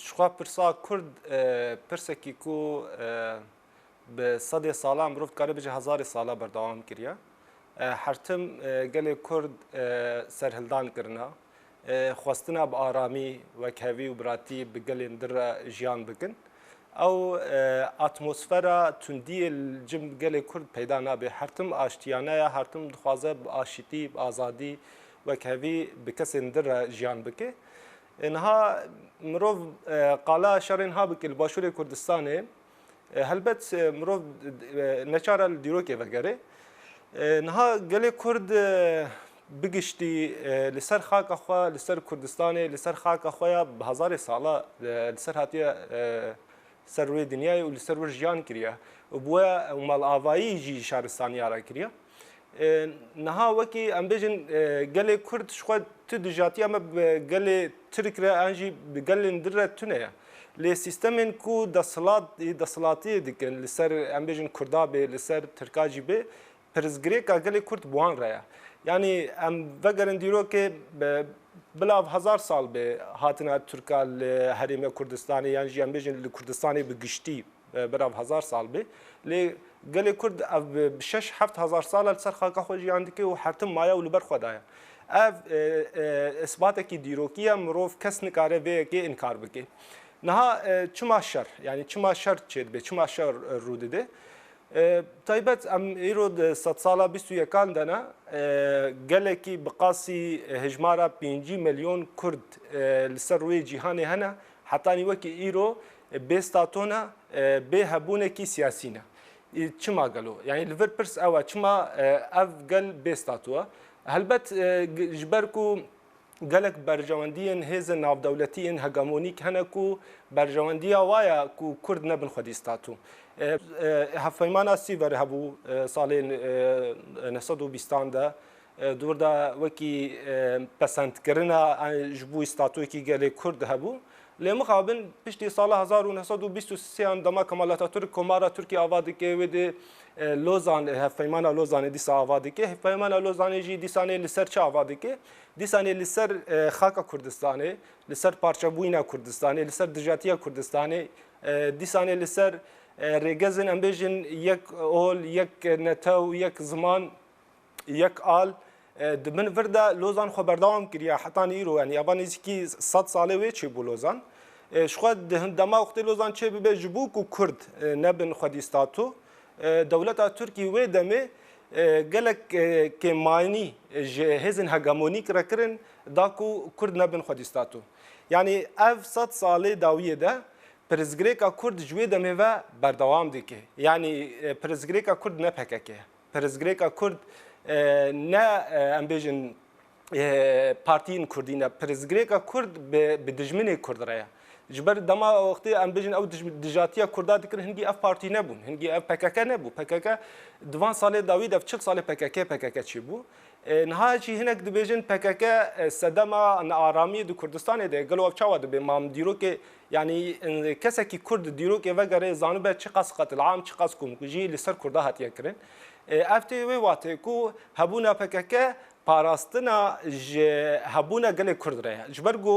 شخوا پرسا کرد پرسکی کو به صد ساله مرۆڤ کارە بجه هزار ساله بەردەوام کردە هەرتم gelê Kurd serhildan kirina. Xwestina bi aramî wekhevî û biratî bi gelên dir re jiyan bikin. Ew atmosfera tundiyê cim gelê Kurd peyda nabe. Hertim aştiyane ya hertim dixwaze bi aşitî bi azadî wekhevî bi kesên dir re jiyan bike niha mirov qala şerên ha bike li başûrê Kurdistanê helbet mirov neçare li dîrokê vegere niha gelê Kurd bigiştî li ser xaka xwe li ser Kurdistanê li ser xaka xwe ya bi hezarê sala li ser hatiye ser wê dinyayê û li ser wir jiyan kiriye û bu we malavayî jî şaristaniya re kiriye niha wekî em bêjin gelê Kurd ji xwe tu dijatiya me gelê Tirk re an jî bi gelên dir re tune ye lê sîstemên ku desilat desilatiyê dikin li ser em bêjin Kurda bê li ser Tirka jî bê pirzgirêka gelê Kurd buwan re ye yanî em vegerin dîrokê bilav hezar sal bê hatina Türka bi şeş heft hezar sal li ser xaka xwe jiyan dike û hertim maya û li ber xwe daye ev isbatekî dîrokiya mirov kes nikare vê yekê inkar bike niha çima şer yani çima şer çê dibe çima şer rû dide تایبەت ئەم ئیرۆ سە ساڵا 21کان دەنا gelekî bi qasî hejmara 5 milyon Kurd li ser wê cîhanê hene hetanî wekî îro bê statona bê hebûnekî siyasî ne çima gelo yani li vir pirs ew çima ev gel bê statuwa helbet ji ber ku gelek berjewendiyên hêzin navdewletiyên hegemonîk hene ku berjewendiya waya ku Kurd nebin xwedî statu هەفەیمانە سیڤەر هەبوو ساڵێن 1920 de دووردا وەکی پەسەندکردە ji بووی ستاتۆکی gelê Kurd hebû لی مخابن پشتی سال 1923 دما کمالات ترک کمارا ترکی آوادی که ود لوزان هفیمان لوزان دیسا آوادی که هفیمان لوزان جی دیسانه لسر چه آوادی که دیسانه لسر خاک کردستانه لسر پارچه بوینا کردستانه لسر دجاتیا کردستانه دیسانه لسر رگزن امبیجن یک اول یک نتاو یک زمان یک آل kiriye hetan îro yani ya nêzîkî sed salê wê çêbû lozan? Ji xwe di hin dema wextê lozan çê bibe ji bo ku kurd nebin xwedî statu dewleta Türkî wê demê gelek kêmanî ji hêzin hegemonîk re kirin da ku kurd nebin xwedî statu yani ev sed salê dawiyê de پرزګریکا کورد جوی د میوه بردوام دي یعنی پرزګریکا کورد نه پککه پرزګریکا کورد نه ام بیژن پارتین کوردینه پرزګریکا کورد به دجمنه کورد رایا جبر دما وقتی ام بیژن او دجاتیا کوردا دکر هنگی اف پارتی نبون هنگی اف پکک نبو پکک دوان سال داوید اف 40 سال پکک پکک چی بو نهایچی هنک دبیجن پکک سدما آرامی دو کردستان ده گلو اف چاوا دبی مام دیرو که یعنی کسی کرد دیرو که وگره زانو به چه قص قتل عام چه قص کوم جی لسر کرده هاتیه کرن افتی وی واته کو هبونا پکک پاراستنا هبونا گل کرد ره جبرگو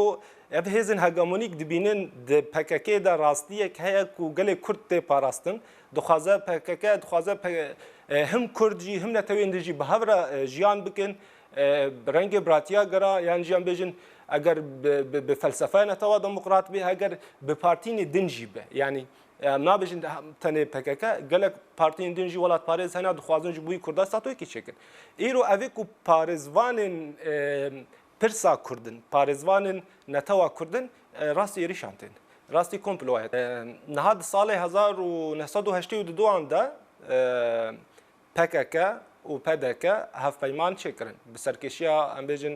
dibînin di PKK de rastiyek heye ku gelê Kurd tê parastin. Dixwaze PKK dixwaze him Kurd jî him netewên jî bi hev re jiyan bikin rengê biratiya gera yan jiyan bêjin. Eger bi felsefe netewa demokrat bê heger bi partînê din jî be yani nabêjin tenê PKK gelek partiyên din jî welat parêz hena dixwazin ji bûyî Kurda statoyekî çekin. Îro evê ku parêzvanên پرسا کردن. پارێزوانن نەتەوا کردن ڕاستی ێریشانتن ڕاستی کۆمپلوایەت نهاد ساڵی 1970 دا پەکەکە و پەدەکە هەفپەیمان چێکردن بسەرکێشیە ئەمبێژن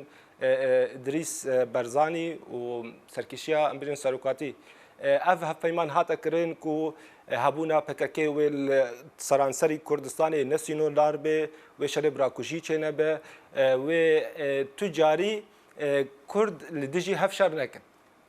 دریس بەرزانی و سەرکیشیە ئەمبرین سەرکاتی ev hevpeyman hate kirin ku hebûna PKK wê seranserî Kurdistanê nesînolar bê wê şerê birakujî çêne be wê tu carî Kurd li dijî hevşer nekin.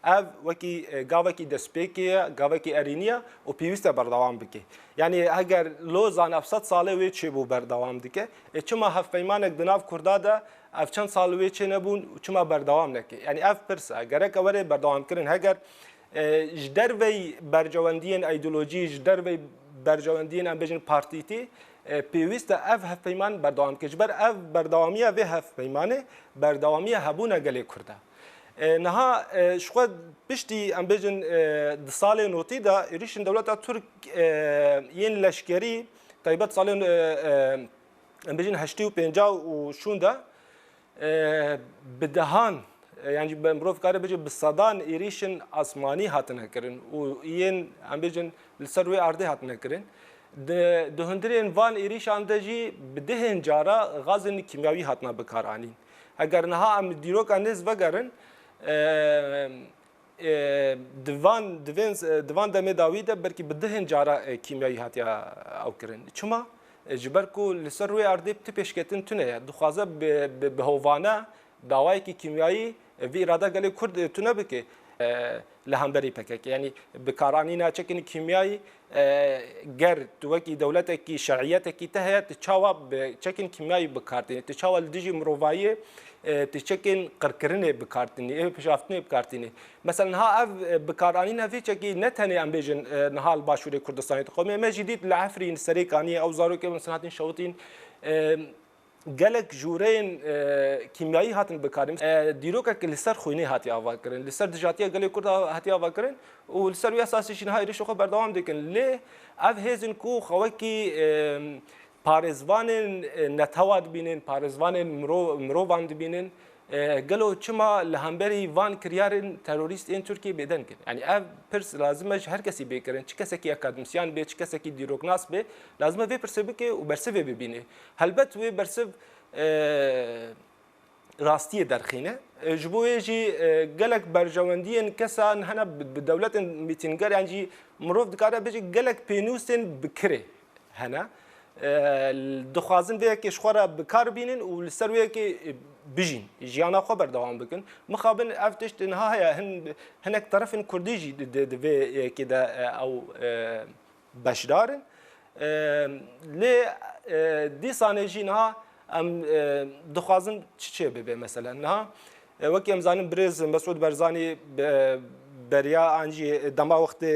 Ev wekî gavekî destpêkê gavekî erîniye û pîwîst e berdewam bike. Yani heger lozan sed salê wê çêbû berdewam dike e çima hevpeymanek di nav Kurda de ev çend sal wê çê nebûn çima berdewam neke. Yani ev pirse gerek werê berdewamkirin heger ji dervey bercewendiyên ideolojî ji dervey bercewendiyên em bêjin partîtî pêwîst e ev hevpeyman berdewam bike ji ber ev berdewamiya vê hevpeymanê berdewamiya hebûna gelê Kurd e. Niha ji xwe piştî em bêjin di salê notî de êrişin dewleta Türk yên leşkerî taybet salên em bêjin heştî û pênca û şûn de bi dehan yani مرۆڤ کارە بێژێ bi sedan êrîşin asmanî hatine kirin. Û yên em bêjin li ser wê erdê hatine kirin. Di hundirên van êrîşan de jî bi dihên cara gazên kîmyawî hatine bikaranîn eger niha em dîroka nêz vegerin divan divên divan demê dawî de berkî bi dihên cara kîmyawî hatiya ew kirin. Çima ji ber ku li ser wê erdê tu pêşketin tune ye dixwaze bi hovane dawayekî kîmyayî vî îrada gelê Kurd tune bike li hemberî pekek. Yanî bikaranîna çekên kîmyayî ger tu wekî dewletekî şer'iyetekî te heye tu çawa bi çekên kîmyayî bikartînî tu çawa li dijî mirovayî tu. Çekên qirkirinê bikartînî ev pişaftinê bikartînî mesela ha ev bikaranîna vê çekî ne tenê em bêjin niha li başûrê Kurdistanê dixwe me jî dît li Efrîn serê kaniyê ew zarokê min sinatin şewitîn gelek jûreyên kîmyayî hatin bikarin dîrokek li ser xwînê hatiye ava kirin li ser dijatiya gelê Kurd hatiye ava kirin û li ser wê esasî jî niha êrişê xwe berdewam dikin lê ev hêzin ku xewekî parêzvanên netewa dibînin parêzvanên mirovan dibînin gelo çima li hemberî van kiryarên terorîst ên Tirkiye bêden kirin yani ev pirs lazim e ji her kesî bêkirin çi kesekî akademisyan bê çi kesekî dîroknas bê lazim e bikin mixabin ev tişt niha heye hin hinek terefên Kurdî jî di vê yekê de ew beşdarin lê dîsanê jî niha em dixwazin çi çê bibe mesela niha wekî em zanin birêz Mesud Berzanî beriya an jî dema wextê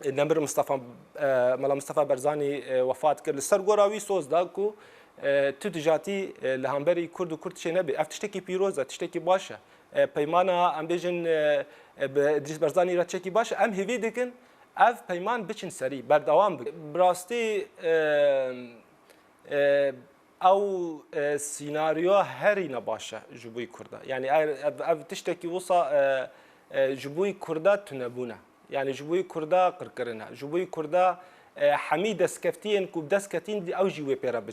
نمر مصطفى ملا مصطفى برزاني وفات کرد. سر گورا وی سوز دا کو تو دجاتی لهمبری کرد و کرد چه نبی اف تشتکی پیروزه تشتکی باشه پیمانا ام بیجن ادریس برزانی را چکی باشه ام هیوی دکن اف پیمان بچن سری بردوام بک براستی او سیناریو هری نباشه جبوی کرده یعنی اف تشتکی وصا جبوی کرده تنبونه yani ji bo Kurda qirkirine ji bo Kurda hemî destkeftiyên ku destketin ew jî wê pêre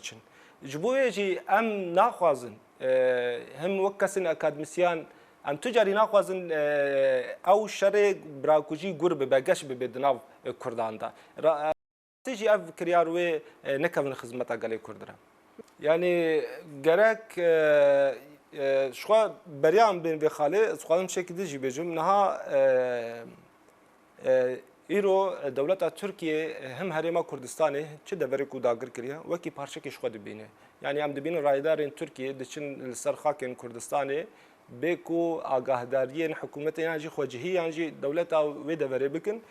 biçin ji bo wê jî em naxwazin him wek kesên akademisyan em tu carî naxwazin ew şerê birakujî gur bibe geş bibe di nav Kurdan da jî ev kiryar wê nekevin xizmeta gelê Kurd re. Yani gerek şixwe beriyan bên vê xalê xwazim şekilde jî bêjim niha îro dewleta Tirkiye him herêma Kurdistanê çi deverê ku dagir kiriye wekî parçekê xwe dibîne yani em dibînin raydarên Tirkiye diçin li ser xakên Kurdistanê bê ku agahdariyên hikûmetê yan jî xwecihîyan jî dewleta wê deverê bikin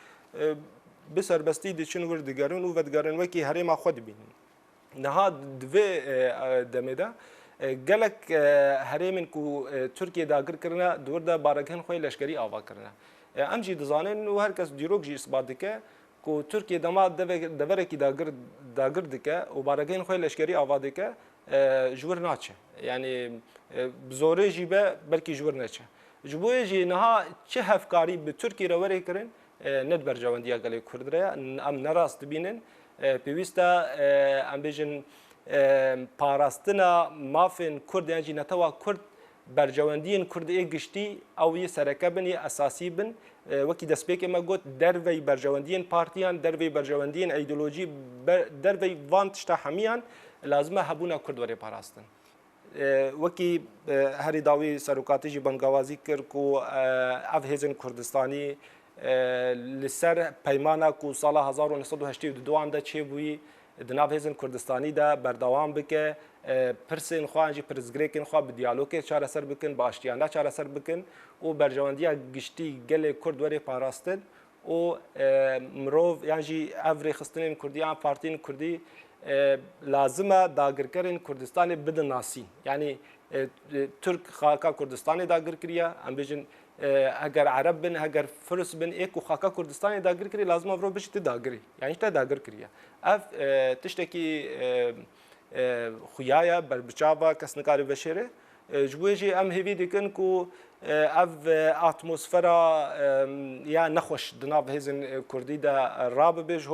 bi serbestî diçin wir digerin û vedigerin wekî herêma xwe dibînin niha divê demê de gelek herêmên ku Tirkiye dagir kirine dwir de barekên xwe leşkerî ava kirine em jî dizanin û her kes dîrok jî isbat dike ku Tirkiye dema deverekî dagir dagir dike û barekên xwe leşkerî ava dike ji wir naçe yanî bi zorê jî be belkî ji wir neçe ji bo jî niha çi hevkarî bi Tirkiye re werê kirin net bercewendiya gelê Kurd re em nerast dibînin pêwîst e em bêjin parastina mafên Kurd yan jî netewa Kurd bercewendiyên Kurdê giştî ew yê sereke bin yê esasî bin wekî destpêkê me got dervey bercewendiyên partiyan dervey bercewendiyên îdeolojî dervey van tişta hemiyan lazim e hebûna Kurd werê parastin. Wekî herî dawî serokatî jî bengawazî kir ku ev hêzin Kurdistanî li ser peymana ku sala 1982 de çêbûyî di nav hêzin Kurdistanî de berdewam bike پرسên xwe jî pirzgirêkên xwe bi diyalogê çareser bikin, bi aştiyana çareser bikin û berjewendiya giştî gelê Kurd werê parastin û mirov yan jî ev rêxistinên Kurdî yan partiyên Kurdî lazim e dagirkerên Kurdistanê bidin nasîn. Yani Türk xaka Kurdistanê dagir kiriye em bêjin eger Ereb bin eger Firs bin êk û xaka Kurdistanê dagir kirî lazim ev biş te dagirî. Yani te dagir kiriye. Ev tiştekî xuyaya berbiçava kes nikarî veşêre ji bo jî em hêvî dikin ku ev atmosfera ya nexweş di nav hêzin Kurdî de rabibêj